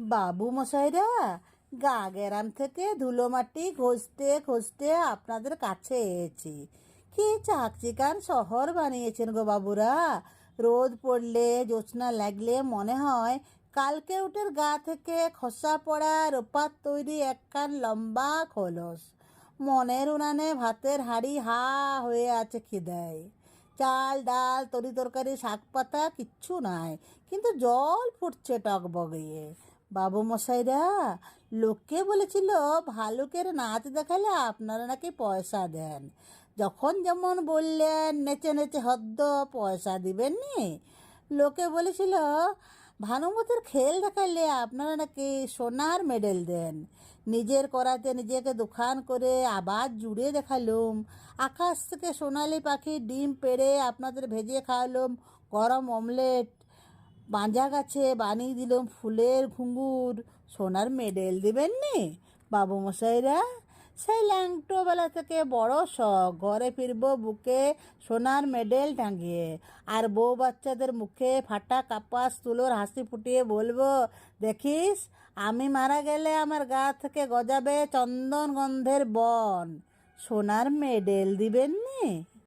বাবু মশাইরা, গা গেরাম থেকে ধুলো মাটি ঘষতে আপনাদের কাছে এসেছি। কি চাকচিকান শহর বানিয়েছেন গো বাবুরা? রোদ পড়লে, জ্যোৎস্না লাগলে মনে হয় কালকে উটের গা থেকে খসা পড়া রোপার তৈরি একখান লম্বা খোলস। মনের উনানে ভাতের হাড়ি হা হয়ে আছে খিদায়। চাল, ডাল, তরি তরকারি, শাক পাতা কিচ্ছু নাই, কিন্তু জল ফুটছে টক বগিয়ে বাবু মশাইরা লোককে বলেছিল, ভালুকের নাচ দেখালে আপনারা নাকি পয়সা দেন। যখন যেমন বললেন, নেচে নেচে হদ্দ, পয়সা দিবেন নি লোকে বলেছিল, ভানুমতির খেল দেখালে আপনারা নাকি সোনার মেডেল দেন। নিজের করাতে নিজেকে দোকান করে আবার জুড়ে দেখালুম। আকাশ থেকে সোনালি পাখি ডিম পেড়ে আপনাদের ভেজে খাওয়ালুম। গরম অমলেট বাঁজা গাছে বানিয়ে দিলাম ফুলের ঘুঙ্গুর সোনার মেডেল দিবেন নি বাবু মশাইরা সেই ল্যাংটোবেলা থেকে বড় শখ, ঘরে ফিরবো বুকে সোনার মেডেল টাঙিয়ে। আর বউ বাচ্চাদের মুখে ফাটা কাপাস তুলোর হাসি ফুটিয়ে বলব, দেখিস, আমি মারা গেলে আমার গা থেকে গজাবে চন্দন গন্ধের বন। সোনার মেডেল দিবেন নি।